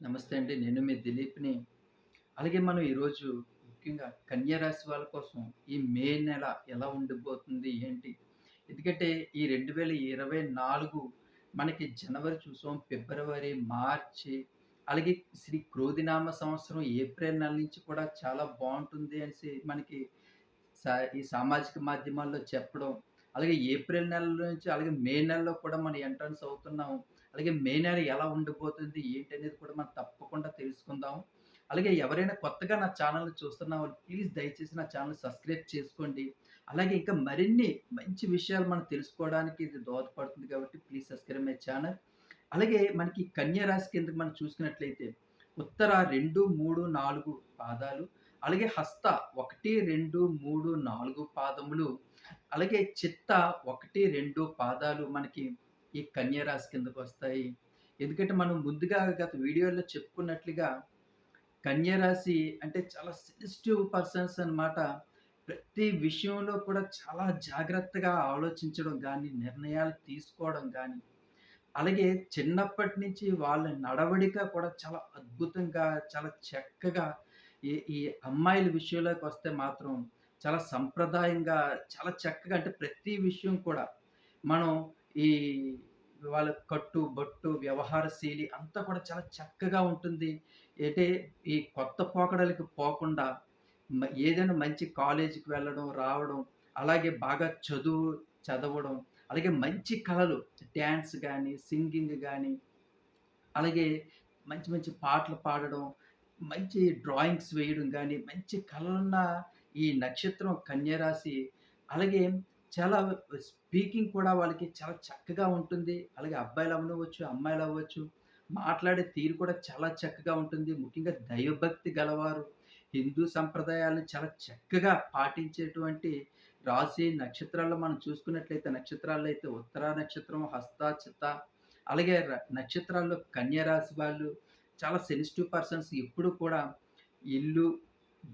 నమస్తే అండి. నేను మీ దిలీప్‌ని. అలాగే మనం ఈరోజు ముఖ్యంగా కన్యారాశి వాళ్ళ కోసం ఈ మే నెల ఎలా ఉండిపోతుంది? ఏంటి? ఎందుకంటే ఈ 2024 మనకి జనవరి చూసాం, ఫిబ్రవరి, మార్చి అలాగే శ్రీ క్రోధినామ సంవత్సరం ఏప్రిల్ నెల నుంచి కూడా చాలా బాగుంటుంది అనేసి మనకి సా ఈ సామాజిక మాధ్యమాల్లో చెప్పడం. అలాగే ఏప్రిల్ నెల నుంచి అలాగే మే నెలలో కూడా మనం ఎంట్రన్స్ అవుతున్నాం. అలాగే మే నెల ఎలా ఉండిపోతుంది? ఏంటనేది కూడా మనం తప్పకుండా తెలుసుకుందాం. అలాగే ఎవరైనా కొత్తగా నా ఛానల్ చూస్తున్న వాళ్ళు ప్లీజ్ దయచేసి నా ఛానల్ సబ్స్క్రైబ్ చేసుకోండి. అలాగే ఇంకా మరిన్ని మంచి విషయాలు మనం తెలుసుకోవడానికి ఇది దోహదపడుతుంది కాబట్టి ప్లీజ్ సబ్స్క్రైబ్ మై ఛానల్ అలాగే మనకి కన్యా రాశి కిందకి మనం చూసుకున్నట్లయితే ఉత్తర 2, 3, 4 పాదాలు, అలాగే హస్త 1, 2, 3, 4 పాదములు, అలాగే చిత్త 1, 2 పాదాలు మనకి ఈ కన్యరాశి కిందకు వస్తాయి ఎందుకంటే మనం ముందుగా గత వీడియోలో చెప్పుకున్నట్లుగా కన్యరాశి అంటే చాలా సెన్సిటివ్ పర్సన్స్ అన్నమాట. ప్రతి విషయంలో కూడా చాలా జాగ్రత్తగా ఆలోచించడం కానీ నిర్ణయాలు తీసుకోవడం కానీ అలాగే చిన్నప్పటి నుంచి వాళ్ళ నడవడిక కూడా చాలా అద్భుతంగా, చాలా చక్కగా ఈ ఈ అమ్మాయిల విషయంలోకి వస్తే మాత్రం చాలా సంప్రదాయంగా, చాలా చక్కగా అంటే ప్రతి విషయం కూడా మనం ఈ వాళ్ళ కట్టు, బట్టు వ్యవహార శైలి అంతా కూడా చాలా చక్కగా ఉంటుంది. అంటే ఈ కొత్త పోకడలకి పోకుండా ఏదైనా మంచి కాలేజీకి వెళ్ళడం, రావడం, అలాగే బాగా చదువు చదవడం, అలాగే మంచి కళలు డ్యాన్స్ కానీ సింగింగ్ కానీ అలాగే మంచి మంచి పాటలు పాడడం, మంచి డ్రాయింగ్స్ వేయడం కానీ మంచి కళలున్న ఈ నక్షత్రం కన్యరాశి అలాగే చాలా స్పీకింగ్ కూడా వాళ్ళకి చాలా చక్కగా ఉంటుంది. అలాగే అబ్బాయిలు అవ్వచ్చు అమ్మాయిలు అవ్వచ్చు. మాట్లాడే తీరు కూడా చాలా చక్కగా ఉంటుంది. ముఖ్యంగా దైవభక్తి గలవారు. హిందూ సంప్రదాయాలను చాలా చక్కగా పాటించేటువంటి రాశి నక్షత్రాల్లో మనం చూసుకున్నట్లయితే నక్షత్రాల్లో అయితే ఉత్తర నక్షత్రం, హస్త, చిత్త అలాగే నక్షత్రాల్లో కన్యా రాశి వాళ్ళు చాలా సెన్సిటివ్ పర్సన్స్ ఎప్పుడు కూడా ఇల్లు,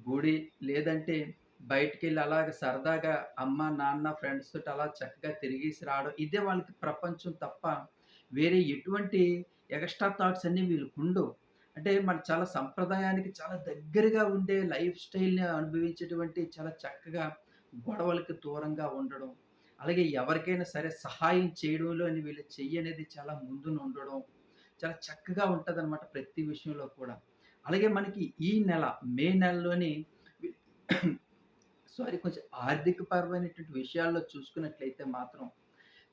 గుడి లేదంటే బయటికి వెళ్ళి అలాగ సరదాగా అమ్మ, నాన్న, ఫ్రెండ్స్ తోటి అలా చక్కగా తిరిగేసి రావడం. ఇదే వాళ్ళకి ప్రపంచం తప్ప వేరే ఎటువంటి ఎగస్ట్రా థాట్స్ అన్నీ వీళ్ళకుండవు. అంటే మన చాలా సంప్రదాయానికి చాలా దగ్గరగా ఉండే లైఫ్ స్టైల్‌ని అనుభవించేటువంటి చాలా చక్కగా గొడవలకి దూరంగా ఉండడం. అలాగే ఎవరికైనా సరే సహాయం చేయడంలోని వీళ్ళ చెయ్యి అనేది చాలా ముందునుండడం. చాలా చక్కగా ఉంటదనమాట ప్రతి విషయంలో కూడా. అలాగే మనకి ఈ నెల మే నెలలోని సారీ కొంచెం ఆర్థికపరమైనటువంటి విషయాల్లో చూసుకున్నట్లయితే మాత్రం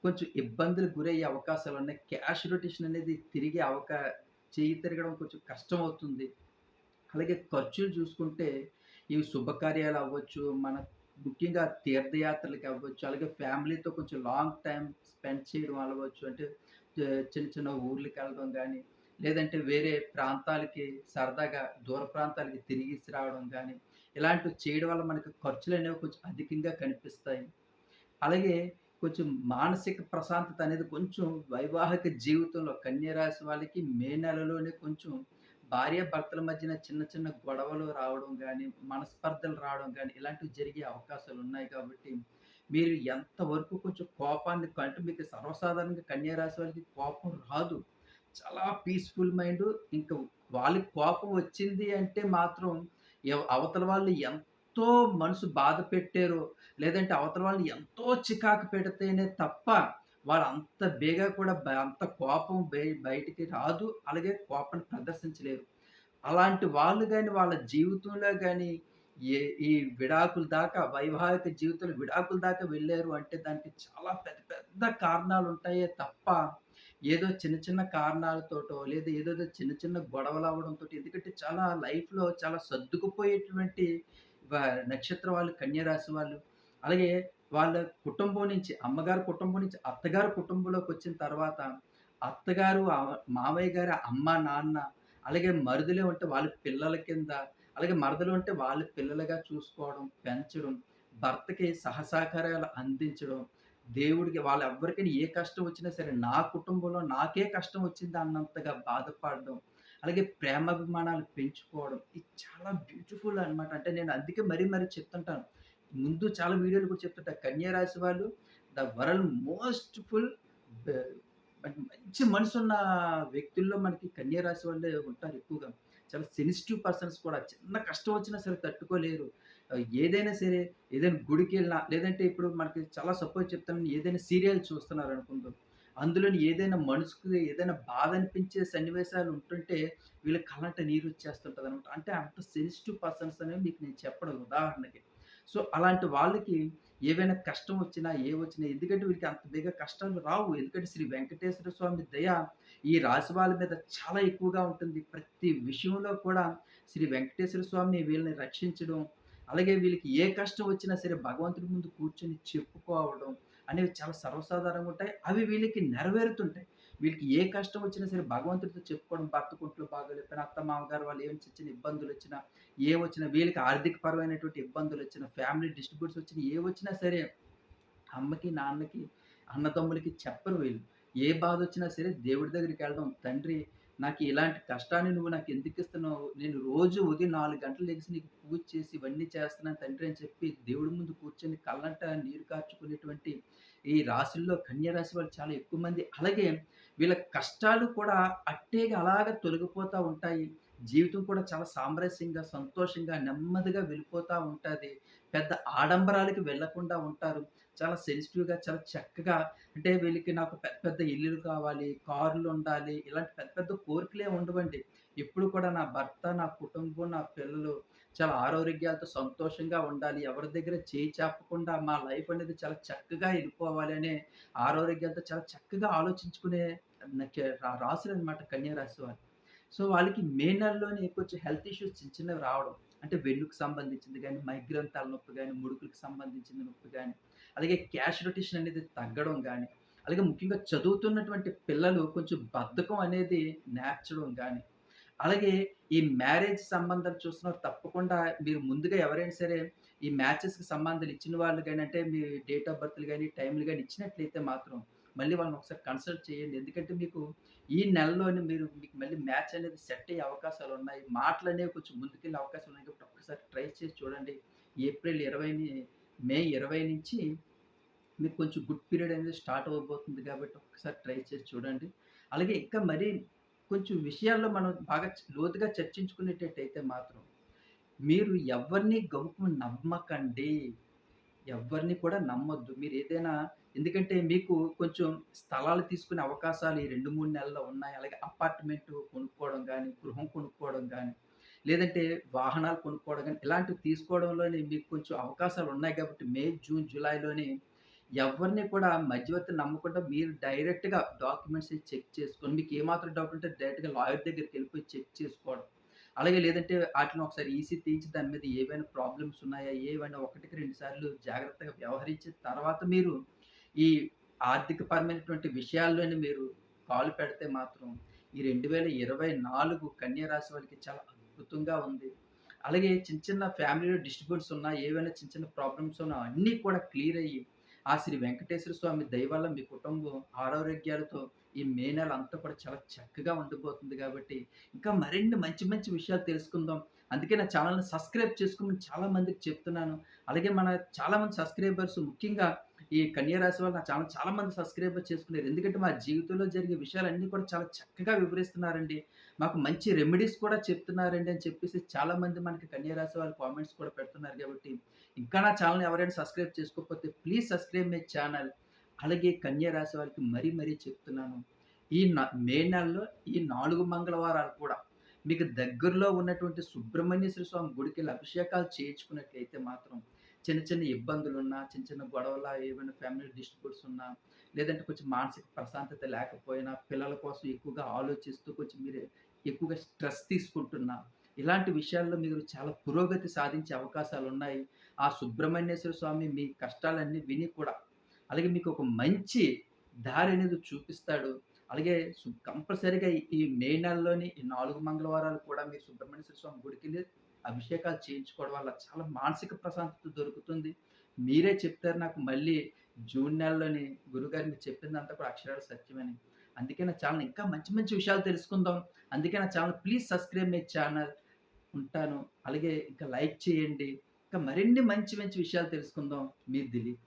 కొంచెం ఇబ్బందులకు గురయ్యే అవకాశాలు ఉన్నాయి క్యాష్ రొటేషన్ అనేది తిరిగే అవకా చేయి తిరగడం కొంచెం కష్టం అవుతుంది అలాగే ఖర్చులు చూసుకుంటే ఇవి శుభకార్యాలు అవ్వచ్చు, మన ముఖ్యంగా తీర్థయాత్రలకి అవ్వచ్చు, అలాగే ఫ్యామిలీతో కొంచెం లాంగ్ టైం స్పెండ్ చేయడం అవ్వచ్చు. అంటే చిన్న చిన్న ఊర్లకి వెళ్ళడం కానీ లేదంటే వేరే ప్రాంతాలకి సరదాగా దూర ప్రాంతాలకి తిరిగి రావడం కానీ ఇలాంటివి చేయడం వల్ల మనకి ఖర్చులు అనేవి కొంచెం అధికంగా కనిపిస్తాయి. అలాగే కొంచెం మానసిక ప్రశాంతత అనేది కొంచెం వైవాహిక జీవితంలో కన్యరాశి వాళ్ళకి మే నెలలోనే కొంచెం భార్యాభర్తల మధ్యన చిన్న చిన్న గొడవలు రావడం కానీ మనస్పర్ధలు రావడం కానీ ఇలాంటివి జరిగే అవకాశాలు ఉన్నాయి కాబట్టి, మీరు ఎంతవరకు కొంచెం కోపాన్ని అంటే మీకు సర్వసాధారణంగా కన్యారాశి వాళ్ళకి కోపం రాదు. చాలా పీస్‌ఫుల్ మైండ్ ఇంకా వాళ్ళకి కోపం వచ్చింది అంటే మాత్రం అవతల వాళ్ళు ఎంతో మనసు బాధ పెట్టారో, లేదంటే అవతల వాళ్ళు ఎంతో చికాకు పెడితేనే తప్ప వాళ్ళంత బేగా కూడా అంత కోపం బయటికి రాదు. అలాగే కోపాన్ని ప్రదర్శించలేరు. అలాంటి వాళ్ళు కానీ వాళ్ళ జీవితంలో కానీ ఏ ఈ విడాకుల దాకా వైవాహిక జీవితంలో విడాకుల దాకా వెళ్ళారు అంటే దానికి చాలా పెద్ద పెద్ద కారణాలు ఉంటాయే తప్ప, ఏదో చిన్న చిన్న కారణాలతోటో, లేదా ఏదో చిన్న చిన్న గొడవలు అవడంతో ఎందుకంటే చాలా లైఫ్‌లో చాలా సర్దుకుపోయేటువంటి నక్షత్ర నక్షత్రం వాళ్ళు కన్యరాశి వాళ్ళు. అలాగే వాళ్ళ కుటుంబం నుంచి అమ్మగారు కుటుంబం నుంచి అత్తగారి కుటుంబంలోకొచ్చిన తర్వాత, అత్తగారు, మావయ్య గారి అమ్మ, నాన్న అలాగే మరుదులే ఉంటే వాళ్ళ పిల్లల కింద, అలాగే మరదలు ఉంటే వాళ్ళ పిల్లలుగా చూసుకోవడం, పెంచడం, భర్తకి సహసహకారాలు అందించడం, దేవుడికి వాళ్ళెవ్వరికైనా ఏ కష్టం వచ్చినా సరే నా కుటుంబంలో నాకే కష్టం వచ్చింది అన్నంతగా బాధపడడం, అలాగే ప్రేమాభిమానాలు పెంచుకోవడం. ఇది చాలా బ్యూటిఫుల్ అనమాట. అంటే నేను అందుకే మరీ మరీ చెప్తుంటాను. ముందు చాలా వీడియోలు కూడా చెప్తుంటా. కన్యారాశి వాళ్ళు ద వరల్డ్ మోస్ట్ ఫుల్ మంచి మనసున్న వ్యక్తుల్లో మనకి కన్యారాశి వాళ్ళే ఉంటారు ఎక్కువగా. చాలా సెన్సిటివ్ పర్సన్స్ కూడా చిన్న కష్టం వచ్చినా సరే తట్టుకోలేరు. ఏదైనా సరే ఏదైనా గుడికెళ్ళినా లేదంటే ఇప్పుడు మనకి చాలా సపోజ్ చెప్తాను ఏదైనా సీరియల్ చూస్తున్నారు అనుకుందాం అందులోని ఏదైనా మనసుకు ఏదైనా బాధ అనిపించే సన్నివేశాలు ఉంటుంటే వీళ్ళ కళ్ళంట నీరొచ్చేస్తుంటదనమాట. అంటే అంత సెన్సిటివ్ పర్సన్స్ అనేవి మీకు నేను చెప్పడం ఉదాహరణకి. సో, అలాంటి వాళ్ళకి ఏవైనా కష్టం వచ్చినా, ఏ వచ్చినా ఎందుకంటే వీళ్ళకి అంత బేగా కష్టాలు రావు. ఎందుకంటే శ్రీ వెంకటేశ్వర స్వామి దయ ఈ రాశి వాళ్ళ మీద చాలా ఎక్కువగా ఉంటుంది. ప్రతి విషయంలో కూడా శ్రీ వెంకటేశ్వర స్వామి వీళ్ళని రక్షించడం, అలాగే వీళ్ళకి ఏ కష్టం వచ్చినా సరే భగవంతుడి ముందు కూర్చొని చెప్పుకోవడం అనేవి చాలా సర్వసాధారణంగా ఉంటాయి. అవి వీళ్ళకి నెరవేరుతుంటాయి. వీళ్ళకి ఏ కష్టం వచ్చినా సరే భగవంతుడితో చెప్పుకోవడం భర్త ఒంట్లో బాగోలేకపోయినా, అత్త మామగారు వాళ్ళు ఏమైనా ఇబ్బందులు వచ్చినా ఏ వచ్చినా వీళ్ళకి ఆర్థిక పరమైనటువంటి ఇబ్బందులు వచ్చినా ఫ్యామిలీ డిస్ట్రిబ్యూట్స్ వచ్చినా సరే అమ్మకి, నాన్నకి, అన్నదమ్ములకి చెప్పరు వీళ్ళు. ఏ బాధ వచ్చినా సరే దేవుడి దగ్గరికి వెళ్ళడం తండ్రి నాకు ఇలాంటి కష్టాన్ని నువ్వు నాకు ఎందుకు ఇస్తున్నావు నేను రోజు ఉదయం నాలుగు గంటలు లెగిసి నీకు పూజ చేసి ఇవన్నీ చేస్తున్నాను తండ్రి అని చెప్పి దేవుడి ముందు కూర్చొని కళ్ళంట నీరు కార్చుకునేటువంటి ఈ రాశుల్లో కన్యరాశి వాళ్ళు చాలా ఎక్కువ మంది. అలాగే వీళ్ళ కష్టాలు కూడా అట్టేగా అలాగా తొలగిపోతూ ఉంటాయి. జీవితం కూడా చాలా సామరస్యంగా, సంతోషంగా, నెమ్మదిగా వెళ్ళిపోతూ ఉంటుంది పెద్ద ఆడంబరాలకి వెళ్ళకుండా ఉంటారు. చాలా సెన్సిటివ్‌గా, చాలా చక్కగా అంటే వీళ్ళకి నాకు పెద్ద పెద్ద ఇల్లులు కావాలి, కార్లు ఉండాలి ఇలాంటి పెద్ద పెద్ద కోరికలే ఉండవండి. ఎప్పుడు కూడా నా భర్త, నా కుటుంబం, నా పిల్లలు చాలా ఆరోగ్యాలతో సంతోషంగా ఉండాలి. ఎవరి దగ్గర చేయి చాపకుండా మా లైఫ్ అనేది చాలా చక్కగా వెళ్ళిపోవాలి అనే ఆరోగ్యాలతో చాలా చక్కగా ఆలోచించుకునే రాసులు అనమాట కన్యారాశి వారు సో, వాళ్ళకి మే నెలలోనే కొంచెం హెల్త్ ఇష్యూస్ చిన్న చిన్నవి రావడం. అంటే వెన్నుకు సంబంధించింది కానీ మైగ్రేన్ తలనొప్పి కానీ ముడుకులకు సంబంధించిన నొప్పి కానీ అలాగే క్యాష్ రొటేషన్ అనేది తగ్గడం కానీ అలాగే ముఖ్యంగా చదువుతున్నటువంటి పిల్లలు కొంచెం బద్ధకం అనేది నేర్చడం కానీ అలాగే ఈ మ్యారేజ్ సంబంధాలు చూస్తున్నారు తప్పకుండా మీరు ముందుగా ఎవరైనా సరే ఈ మ్యాచెస్‌కి సంబంధాలు ఇచ్చిన వాళ్ళు కానీ అంటే మీ డేట్ ఆఫ్ బర్త్‌లు కానీ టైంలు కానీ ఇచ్చినట్లయితే మాత్రం మళ్ళీ వాళ్ళని ఒకసారి కన్సల్ట్ చేయండి. ఎందుకంటే మీకు ఈ నెలలోనే మీరు మీకు మళ్ళీ మ్యాచ్ అనేది సెట్ అయ్యే అవకాశాలు ఉన్నాయి మాటలు అనేవి కొంచెం ముందుకెళ్ళే అవకాశాలున్నాయి కాబట్టి ఒక్కసారి ట్రై చేసి చూడండి. ఏప్రిల్ 20ని మే 20 నుంచి మీకు కొంచెం గుడ్ పీరియడ్ అనేది స్టార్ట్ అవ్వబోతుంది కాబట్టి ఒకసారి ట్రై చేసి చూడండి. అలాగే ఇంకా మరీ కొంచెం విషయాల్లో మనం బాగా లోతుగా చర్చించుకునేటట్టయితే మాత్రం మీరు ఎవ్వరిని గౌకు నమ్మకండి. ఎవ్వరిని కూడా నమ్మొద్దు. మీరు ఏదైనా ఎందుకంటే మీకు కొంచెం స్థలాలు తీసుకునే అవకాశాలు ఈ 2, 3 నెలల్లో ఉన్నాయి. అలాగే అపార్ట్‌మెంట్ కొనుక్కోవడం కానీ గృహం కొనుక్కోవడం కానీ లేదంటే వాహనాలు కొనుక్కోవడం కానీ ఇలాంటివి తీసుకోవడంలోనే మీకు కొంచెం అవకాశాలు ఉన్నాయి కాబట్టి మే, జూన్, జూలైలోనే ఎవరిని కూడా మధ్యవర్తిని నమ్మకుండా మీరు డైరెక్ట్‌గా డాక్యుమెంట్స్ చెక్ చేసుకొని మీకు ఏమాత్రం డౌట్ ఉంటే డైరెక్ట్‌గా లాయర్ దగ్గరికి వెళ్ళిపోయి చెక్ చేసుకోవడం. అలాగే లేదంటే వాటిని ఒకసారి ఈసీ తీయించి దాని మీద ఏవైనా ప్రాబ్లమ్స్ ఉన్నాయా? ఏవైనా ఒకటికి రెండు సార్లు జాగ్రత్తగా వ్యవహరించిన తర్వాత మీరు ఈ ఆర్థికపరమైనటువంటి విషయాల్లోనే మీరు కాలు పెడితే మాత్రం ఈ 2024 కన్యా రాశి వాళ్ళకి చాలా అద్భుతంగా ఉంది. అలాగే చిన్న చిన్న ఫ్యామిలీలో డిస్ట్రిబ్యూట్స్ ఉన్నా, ఏవైనా చిన్న చిన్న ప్రాబ్లమ్స్ ఉన్నా అన్నీ కూడా క్లియర్ అయ్యి, ఆ శ్రీ వెంకటేశ్వర స్వామి దయ వల్ల మీ కుటుంబం ఆరోగ్యాలతో ఈ మే నెల అంతా కూడా చాలా చక్కగా ఉండిపోతుంది కాబట్టి, ఇంకా మరిన్ని మంచి మంచి విషయాలు తెలుసుకుందాం. అందుకే నా ఛానల్ని సబ్స్క్రైబ్ చేసుకోమని చాలా మందికి చెప్తున్నాను. అలాగే మన చాలామంది సబ్స్క్రైబర్స్ ముఖ్యంగా ఈ కన్యరాశి వాళ్ళు నా చాలా మంది సబ్స్క్రైబర్ చేసుకున్నారు. ఎందుకంటే మా జీవితంలో జరిగే విషయాలన్నీ కూడా చాలా చక్కగా వివరిస్తున్నారండి. మాకు మంచి రెమెడీస్ కూడా చెప్తున్నారండి అని చెప్పేసి చాలామంది మనకి కన్యరాశి వాళ్ళు కామెంట్స్ కూడా పెడుతున్నారు కాబట్టి, ఇంకా నా ఛానల్ ఎవరైనా సబ్స్క్రైబ్ చేసుకోకపోతే ప్లీజ్ సబ్స్క్రైబ్ మై ఛానల్ అలాగే కన్యరాశి వారికి మరీ మరీ చెప్తున్నాను. ఈ మే నెలలో ఈ నాలుగు మంగళవారాలు కూడా మీకు దగ్గరలో ఉన్నటువంటి సుబ్రహ్మణ్యేశ్వర స్వామి గుడికి అభిషేకాలు చేయించుకున్నట్లయితే మాత్రం చిన్న చిన్న ఇబ్బందులు ఉన్నా చిన్న చిన్న గొడవల ఏవైనా ఫ్యామిలీ డిస్ట్రిబ్యూట్స్ ఉన్నా, లేదంటే కొంచెం మానసిక ప్రశాంతత లేకపోయినా, పిల్లల కోసం ఎక్కువగా ఆలోచిస్తూ కొంచెం మీరు ఎక్కువగా స్ట్రెస్ తీసుకుంటున్నా, ఇలాంటి విషయాల్లో మీరు చాలా పురోగతి సాధించే అవకాశాలు ఉన్నాయి ఆ సుబ్రహ్మణ్యేశ్వర స్వామి మీ కష్టాలన్నీ విని కూడా, అలాగే మీకు ఒక మంచి దారి అనేది చూపిస్తాడు. అలాగే కంపల్సరిగా కంపల్సరీగా ఈ మే నెలలోని ఈ నాలుగు మంగళవారాలు కూడా మీరు సుబ్రహ్మణ్యేశ్వర స్వామి గుడికి అభిషేకాలు చేయించుకోవడం వల్ల చాలా మానసిక ప్రశాంతత దొరుకుతుంది. మీరే చెప్తారు నాకు మళ్ళీ జూన్ నెలలోని గురువుగారు మీరు చెప్పిందంతా కూడా అక్షరాలు సత్యమని. అందుకే నా ఛానల్ ఇంకా మంచి మంచి విషయాలు తెలుసుకుందాం. అందుకే నా channel please subscribe my channel ఉంటాను. అలాగే ఇంకా లైక్ చేయండి. ఇంకా మరిన్ని మంచి మంచి విషయాలు తెలుసుకుందాం. మీ దిలీప్.